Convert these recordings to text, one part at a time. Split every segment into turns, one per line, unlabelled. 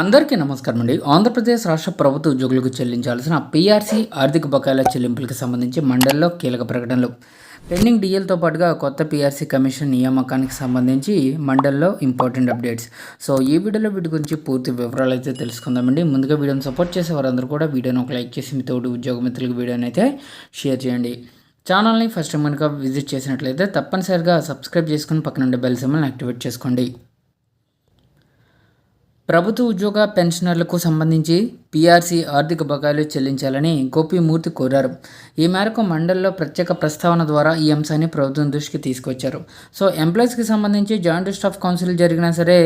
అందరికీ నమస్కారం అండి. ఆంధ్రప్రదేశ్ రాష్ట్ర ప్రభుత్వ ఉద్యోగులకు చెల్లించాల్సిన పీఆర్సీ ఆర్థిక బకాయిల చెల్లింపులకు సంబంధించి మండలిలో కీలక ప్రకటనలు. పెండింగ్ డిఎల్తో పాటుగా కొత్త పీఆర్సీ కమిషన్ నియామకానికి సంబంధించి మండలిలో ఇంపార్టెంట్ అప్డేట్స్. సో ఈ వీడియోలో వీటి గురించి పూర్తి వివరాలు అయితే తెలుసుకుందామండి. ముందుగా వీడియోని సపోర్ట్ చేసే వారందరూ కూడా వీడియోని ఒక లైక్ చేసి మీ తోటి ఉద్యోగ మిత్రులకు వీడియోని అయితే షేర్ చేయండి. ఛానల్ని ఫస్ట్ టైం కనుక విజిట్ చేసినట్లయితే తప్పనిసరిగా సబ్స్క్రైబ్ చేసుకుని పక్కన ఉండే బెల్ సింబల్ని యాక్టివేట్ చేసుకోండి. ప్రభుత్వ ఉద్యోగ పెన్షనర్లకు సంబంధించి పీఆర్సీ ఆర్థిక బకాయిలు చెల్లించాలని గోపిమూర్తి కోరారు. ఈ మేరకు మండలిలో ప్రత్యేక ప్రస్తావన ద్వారా ఈ అంశాన్ని ప్రభుత్వం దృష్టికి తీసుకొచ్చారు. సో ఎంప్లాయీస్కి సంబంధించి జాయింట్ స్టాఫ్ కౌన్సిల్ జరిగినా సరే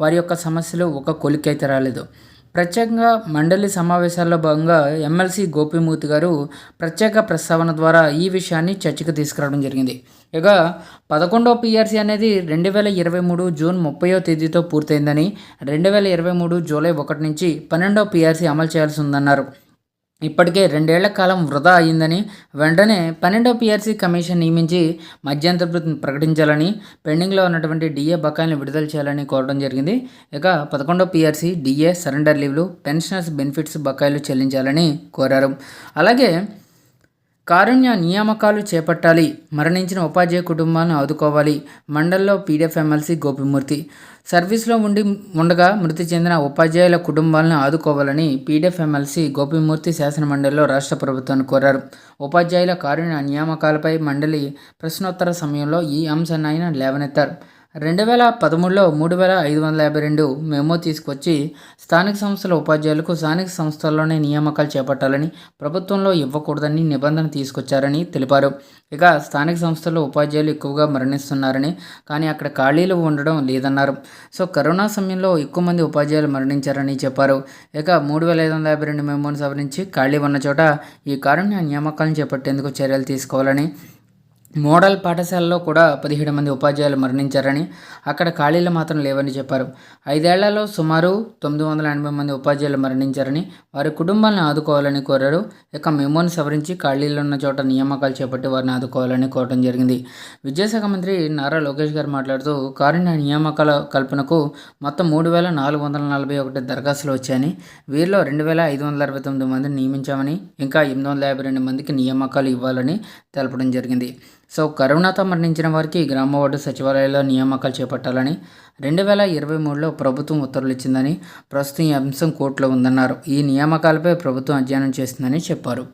వారి యొక్క సమస్యలు ఒక కొలికైతే రాలేదు. ప్రత్యేకంగా మండలి సమావేశాల్లో భాగంగా ఎమ్మెల్సీ గోపిమూర్తి గారు ప్రత్యేక ప్రస్తావన ద్వారా ఈ విషయాన్ని చర్చకు తీసుకురావడం జరిగింది. ఇక పదకొండవ పిఆర్సీ అనేది రెండు వేల ఇరవై మూడు జూన్ ముప్పయో తేదీతో పూర్తయిందని రెండు వేల ఇరవై మూడు జూలై ఒకటి నుంచి పన్నెండవ పిఆర్సీ అమలు చేయాల్సి ఉందన్నారు. ఇప్పటికే రెండేళ్ళ కాలం వృధా అయిందని వెంటనే పన్నెండో పిఆర్సీ కమిషన్ నియమించి మధ్యంతర ప్రకటించాలని పెండింగ్లో ఉన్నటువంటి డిఏ బకాయిలను విడుదల చేయాలని కోరడం జరిగింది. ఇక పదకొండో పిఆర్సీ డిఏ సరెండర్ లీవ్లు పెన్షనర్స్ బెనిఫిట్స్ బకాయిలు చెల్లించాలని కోరారు. అలాగే కారుణ్య నియామకాలు చేపట్టాలి. మరణించిన ఉపాధ్యాయ కుటుంబాలను ఆదుకోవాలి. మండల్లో పీడిఎఫ్ ఎమ్మెల్సీ గోపిమూర్తి. సర్వీస్లో ఉండి ఉండగా మృతి చెందిన ఉపాధ్యాయుల కుటుంబాలను ఆదుకోవాలని పీడిఎఫ్ ఎమ్మెల్సీ గోపిమూర్తి శాసనమండలిలో రాష్ట్ర ప్రభుత్వాన్ని కోరారు. ఉపాధ్యాయుల కారుణ్య నియామకాలపై మండలి ప్రశ్నోత్తర సమయంలో ఈ అంశాన్ని ఆయన లేవనెత్తారు. రెండు వేల పదమూడులో మూడు వేల ఐదు వందల యాభై రెండు మెమో తీసుకొచ్చి స్థానిక సంస్థల ఉపాధ్యాయులకు స్థానిక సంస్థల్లోనే నియామకాలు చేపట్టాలని ప్రభుత్వంలో ఇవ్వకూడదని నిబంధన తీసుకొచ్చారని తెలిపారు. ఇక స్థానిక సంస్థల్లో ఉపాధ్యాయులు ఎక్కువగా మరణిస్తున్నారని కానీ అక్కడ ఖాళీలు ఉండడం లేదన్నారు. సో కరోనా సమయంలో ఎక్కువ మంది ఉపాధ్యాయులు మరణించారని చెప్పారు. ఇక మూడు వేల ఐదు వందల యాభై రెండు మెమోను సవరించి ఖాళీ ఉన్న చోట ఈ కారణం నియామకాలను చేపట్టేందుకు చర్యలు తీసుకోవాలని మోడల్ పాఠశాలలో కూడా పదిహేడు మంది ఉపాధ్యాయులు మరణించారని అక్కడ ఖాళీలు మాత్రం లేవని చెప్పారు. ఐదేళ్ళలో సుమారు తొమ్మిది వందల ఎనభై మంది ఉపాధ్యాయులు మరణించారని వారి కుటుంబాలను ఆదుకోవాలని కోరారు. ఇక మెమోని సవరించి ఖాళీలు ఉన్న చోట నియామకాలు చేపట్టి వారిని ఆదుకోవాలని కోరడం జరిగింది. విద్యాశాఖ మంత్రి నారా లోకేష్ గారు మాట్లాడుతూ కారుణ్య నియామకాల కల్పనకు మొత్తం మూడు వేల నాలుగు వందల నలభై ఒకటి దరఖాస్తులు వచ్చాయని వీరిలో రెండు వేల ఐదు వందల అరవై తొమ్మిది మందిని నియమించామని ఇంకా ఎనిమిది వందల యాభై రెండు మందికి నియామకాలు ఇవ్వాలని తెలపడం జరిగింది. సో కరోనాతో మరణించిన వారికి గ్రామ వార్డు సచివాలయాల్లో నియామకాలు చేపట్టాలని రెండు వేల ఇరవై మూడులో ప్రభుత్వం ఉత్తర్వులు ఇచ్చిందని ప్రస్తుతం ఈ అంశం కోర్టులో ఉందన్నారు. ఈ నియామకాలపై ప్రభుత్వం అధ్యయనం చేస్తుందని చెప్పారు.